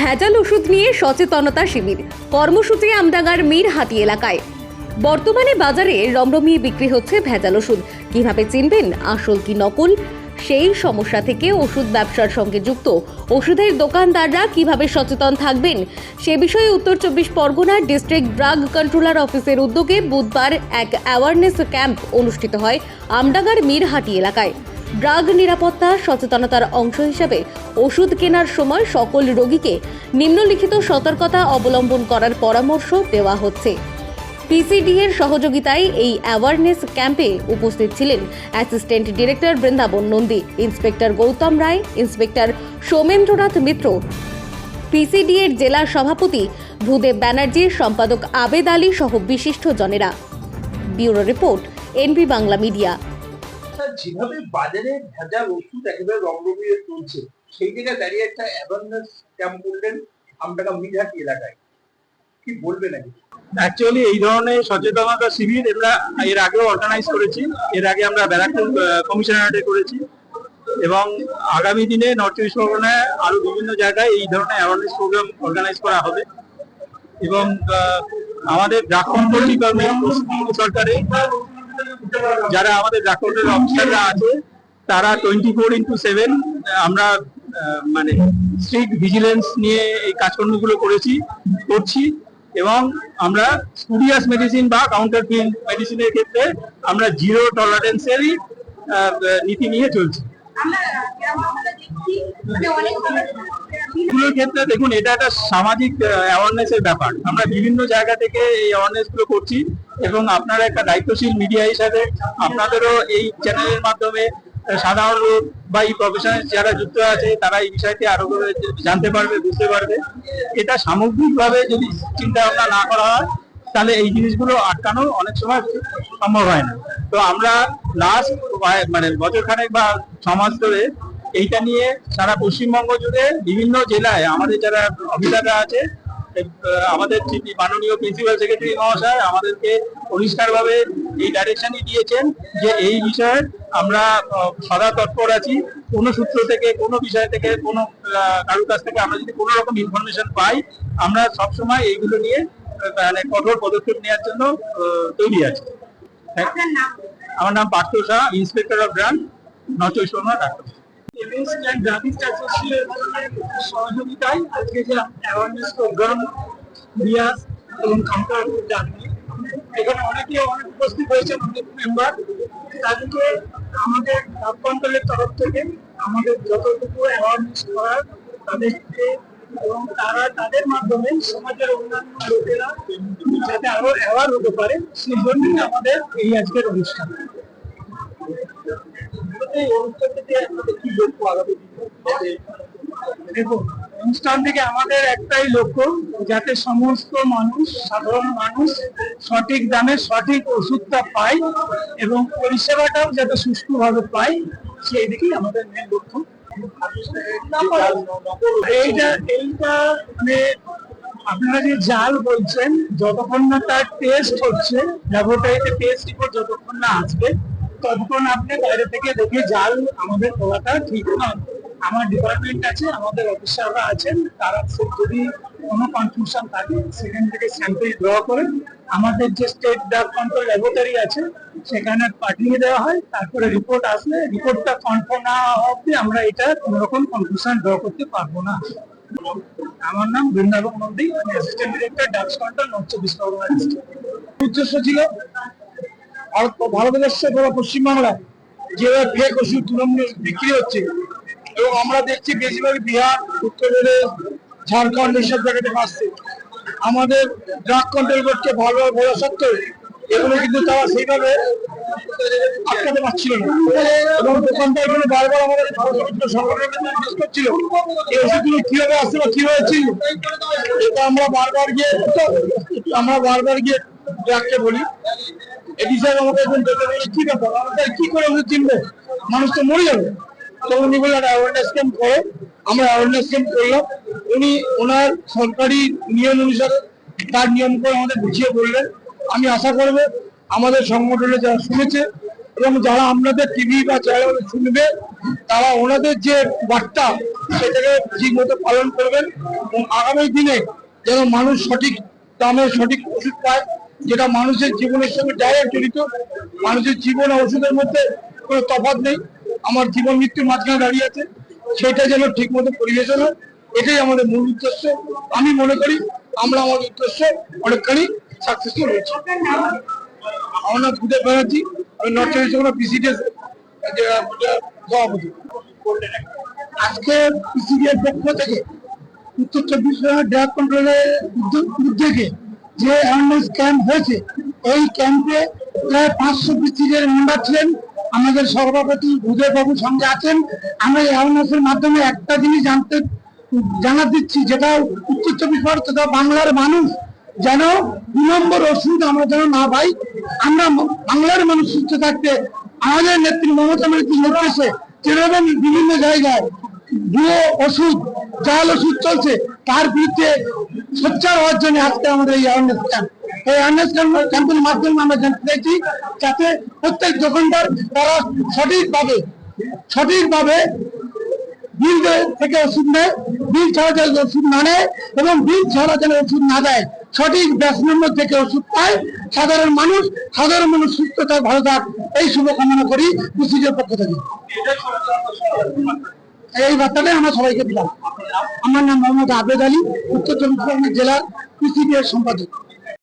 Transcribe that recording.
ভেজাল ওষুধ নিয়ে সচেতনতা শিবির। কর্মসূচি আমডাঙ্গার মীরহাটি এলাকায়। বর্তমানে বাজারে রমরমিয়ে বিক্রি হচ্ছে ভেজাল ওষুধ। কীভাবে চিনবেন আসল কি নকল? সেই সমস্যা থেকে ওষুধ ব্যবসার সঙ্গে যুক্ত ওষুধের দোকানদাররা কীভাবে সচেতন থাকবেন? সে বিষয়ে উত্তর চব্বিশ পরগনার ডিস্ট্রিক্ট ড্রাগ কন্ট্রোলার অফিসের উদ্যোগে বুধবার এক অ্যাওয়ারনেস ক্যাম্প অনুষ্ঠিত হয় আমডাঙ্গার মীরহাটি এলাকায়। ড্রাগ নিরাপত্তা, সচেতনতার অংশ হিসাবে ওষুধ কেনার সময় সকল রোগীকে নিম্নলিখিত সতর্কতা অবলম্বন করার পরামর্শ দেওয়া হচ্ছে। পিসিডি এর সহযোগিতায় এই অ্যাওয়ারনেস ক্যাম্পে উপস্থিত ছিলেন assistant director Brindaban Nandi, inspector Gautam Roy, inspector Soumendranath Mitra. PCD এর জেলা সভাপতি ভূদেব ব্যানার্জি, সম্পাদক আবেদ আলী সহ বিশিষ্ট জনেরা bureau report, NB Bangla media. Sir, যেভাবে বাজারে ভেজাল ওষুধ একেবারে রমরমিয়ে চলছে সেই জায়গায় দাঁড়িয়ে একটা অ্যাওয়ারনেস ক্যাম্প করলেন আমডাঙ্গা মিরহাটি এলাকায়? কি বলবেন নাকি অ্যাকচুয়ালি এই ধরনের সচেতনতা শিবির আমরা এর আগেও অর্গানাইজ করেছি। এর আগে আমরা ব্যারাকপুর কমিশনারেটে করেছি। এবং আগামী দিনে নর্থ চব্বিশ পরগনায় আরও বিভিন্ন জায়গায় এই ধরনের অ্যাওয়ারনেস প্রোগ্রাম অর্গানাইজ করা হবে। এবং আমাদের ডিপার্টমেন্ট পশ্চিমবঙ্গ সরকারের যারা আমাদের ড্রাগ অফিসাররা আছে তারা টোয়েন্টি ফোর ইন্টু সেভেন আমরা মানে স্ট্রিক্ট ভিজিলেন্স নিয়ে এই কাজকর্মগুলো করেছি করছি এবং আমরা স্টুডিয়াস মেডিসিন বা কাউন্টার ফিল মেডিসিনের ক্ষেত্রে আমরা জিরো টলারেন্সেরই নীতি নিয়ে চলছি। এগুলোর ক্ষেত্রে দেখুন এটা একটা সামাজিক অ্যাওয়ারনেস এর ব্যাপার। আমরা বিভিন্ন জায়গা থেকে এই অ্যাওয়ারনেসগুলো করছি। এবং আপনারা একটা দায়িত্বশীল মিডিয়া হিসাবে আপনাদেরও এই চ্যানেলের মাধ্যমে সাধারণ লোক বা এই প্রফেশনে যারা যুক্ত আছে, তারা এই বিষয়টি আরও জানতে পারবে, বুঝতে পারবে। এটা সামগ্রিকভাবে যদি চিন্তা ভাবনা না করা হয়, তাহলে এই জিনিসগুলো আটকানো অনেক সময় সম্ভব হয় না। তো আমরা লাস্ট মানে বছর খানেক বা মাস ধরে এইটা নিয়ে সারা পশ্চিমবঙ্গ জুড়ে বিভিন্ন জেলায় আমাদের যারা অফিসাররা আছে আমাদের মাননীয় প্রিন্সিপাল সেক্রেটারি মহাশয় আমাদেরকে পরিষ্কারভাবে এই ডাইরেকশনই দিয়েছেন যে এই বিষয়ে আমরা সদা তৎপর আছি। কোনো সূত্র থেকে কোনো বিষয় থেকে কোনো কারোর কাছ থেকে আমরা যদি কোনো রকম ইনফরমেশন পাই আমরা সবসময় এইগুলো নিয়ে মানে কঠোর পদক্ষেপ নেওয়ার জন্য তৈরি আছি। আমার নাম Partha Shah inspector of branch Pargana doctor chemist and druggist অ্যাসোসিয়েশনের সহযোগিতায় আজকে যে অ্যাওয়ারনেস প্রোগ্রাম রিয়াজ এবং কাউন্টার জার্নি এখানে অনেকে অনেক উপস্থিত হয়েছেন, অনেক মেম্বার তাদেরকে আমাদের কন্ট্রোলের তরফ থেকে আমাদের যতটুকু অ্যাওয়ারনেস করার তাদেরকে এবং তারা তাদের মাধ্যমে সমাজের অন্যান্য লোকেরা যাতে আরও অ্যাওয়ার হতে পারে, সেই জন্যই আমাদের এই আজকের অনুষ্ঠান। এই অনুষ্ঠান থেকে আপনাদের কি লক্ষ্য আগামী দেখুন, অনুষ্ঠান থেকে আমাদের একটাই লক্ষ্য যাতে সমস্ত মানুষ, সাধারণ মানুষ সঠিক দামে সঠিক ওষুধটা পায় এবং পরিষেবাটাও যাতে সুষ্ঠুভাবে পায়, সেই দিকেই আমাদের মেন লক্ষ্য। এইটা এইটা মানে আপনারা যে জাল বলছেন, যতক্ষণ না তার টেস্ট হচ্ছে টেস্ট যতক্ষণ না আসবে ততক্ষণ আপনি বাইরে থেকে দেখে জাল আমাদের বলাটা ঠিক নয় আমার ডিপার্টমেন্ট আছে, আমাদের অফিসাররা আছেন, তারা যদি কোনো কনফিউশন থাকে, সেখান থেকে স্যাম্পল ড্র করে, আমাদের যে স্টেট ড্রাগ কন্ট্রোল ল্যাবরেটরি আছে, সেখানে পাঠিয়ে দেওয়া হয়, তারপরে রিপোর্ট আসলে রিপোর্টটা কনফার্ম না অব্দি আমরা এটা কোনো রকম কনফিউশন ড্র করতে পারব না। আমার নাম বৃন্দাবন নন্দী আমি assistant director drugs control north চব্বিশ পরগনা ডিস্ট্রিক্ট উদ্দেশ্য ছিল ভারত ভারতবর্ষে পশ্চিমবাংলায় যেভাবে ফেক ওষুধ তৃণমূল বিক্রি হচ্ছে, এবং আমরা দেখছি বেশিরভাগ বিহার, উত্তরপ্রদেশ, ঝাড়খণ্ড এইসব জায়গাতে আসছে আমাদের ড্রাগ কন্ট্রোল বোর্ডকে ভালোভাবে বলা সত্ত্বেও, এগুলো কিন্তু তারা সেইভাবে আটকাতে পারছিল না। এবং দোকানদারগুলো বারবার আমাদের সংগঠনের জিজ্ঞেস এই ওষুধগুলো কীভাবে আসছে বা কীভাবে ছিল এটা আমরা বারবার গিয়ে, আমরা বারবার গিয়ে ড্রাগকে বলি। আমাদের মানুষ তো মরে যাবে। বললেন আমরা উনি ওনার সরকারি নিয়ম অনুসারে তার আমাদের বুঝিয়ে আমি আশা করব আমাদের সংগঠনে যারা শুনেছে এবং যারা আপনাদের টিভি বা চ্যানেল শুনবে, তারা ওনাদের যে বার্তা, সেটাকে ঠিক মতো পালন করবেন এবং আগামী দিনে যেন মানুষ সঠিক দামে সঠিক ওষুধ পায় যেটা মানুষের জীবনের সঙ্গে ডাইরেক্ট জড়িত, মানুষের জীবন ওষুধের মধ্যে কোনো তফাৎ নেই। আমার জীবন মৃত্যুর মাঝখানে দাঁড়িয়ে আছে, সেটা যেন ঠিক মতো পরিবেশন হয়, এটাই আমাদের মূল উদ্দেশ্য। আমি মনে করি আমরা আমাদের উদ্দেশ্য অনেকখানি সাকসেসফুল হয়েছি। আমার নাম সুদেব ব্যানার্জি আমি নর্থ চব্বিশ পরগনা পিসিডিএস সভাপতি। আজকে পিসিডিএর পক্ষ থেকে উত্তর চব্বিশ পরগনা ড্রাগ কন্ট্রোলের উদ্যোগে যে অ্যাওয়ারনেস ক্যাম্প হয়েছে, এই ক্যাম্পে প্রায় পাঁচশো পিসিডিএর মেম্বার ছিলেন। আমাদের সভাপতি উদয় বাবু সঙ্গে আছেন। আমরা এই অ্যাওয়ারনেসের মাধ্যমে একটা জিনিস জানতে, জানা দিচ্ছি, যেটা উত্তর চব্বিশ পরগনা তথা বাংলার মানুষ যেন দু নম্বর ওষুধ আমরা যেন না পাই, আমরা বাংলার মানুষ সুস্থ থাকতে, আমাদের নেত্রী মমতা ব্যানার্জির নির্দেশে যেভাবে বিভিন্ন জায়গায় ভুয়ো ওষুধ, জাল ওষুধ চলছে, তার বিরুদ্ধে সোচ্চার হওয়ার জন্য আজকে আমাদের এই ক্যাম্প এই অ্যাওয়ারনেস ক্যাম্পের মাধ্যমে আমরা জানতে চাইছি যাতে প্রত্যেক দোকানদার তারা সঠিকভাবে সঠিকভাবে বিল থেকে ওষুধ নেয়, বিল ছাড়া যেন ওষুধ না নেয় এবং বিল ছাড়া যেন ওষুধ না দেয়। সঠিক ব্যাস নম্বর থেকে ওষুধ পায়। সাধারণ মানুষ সাধারণ মানুষ সুস্থ থাক, ভালো থাক। এই শুভকামনা করি কুচিজের পক্ষ থেকে। এই বার্তাটাই আমরা সবাইকে দিলাম। আমার নাম মোহাম্মদ আবেদ আলী, উত্তর চব্বিশ পরগনা জেলার এর সম্পাদক।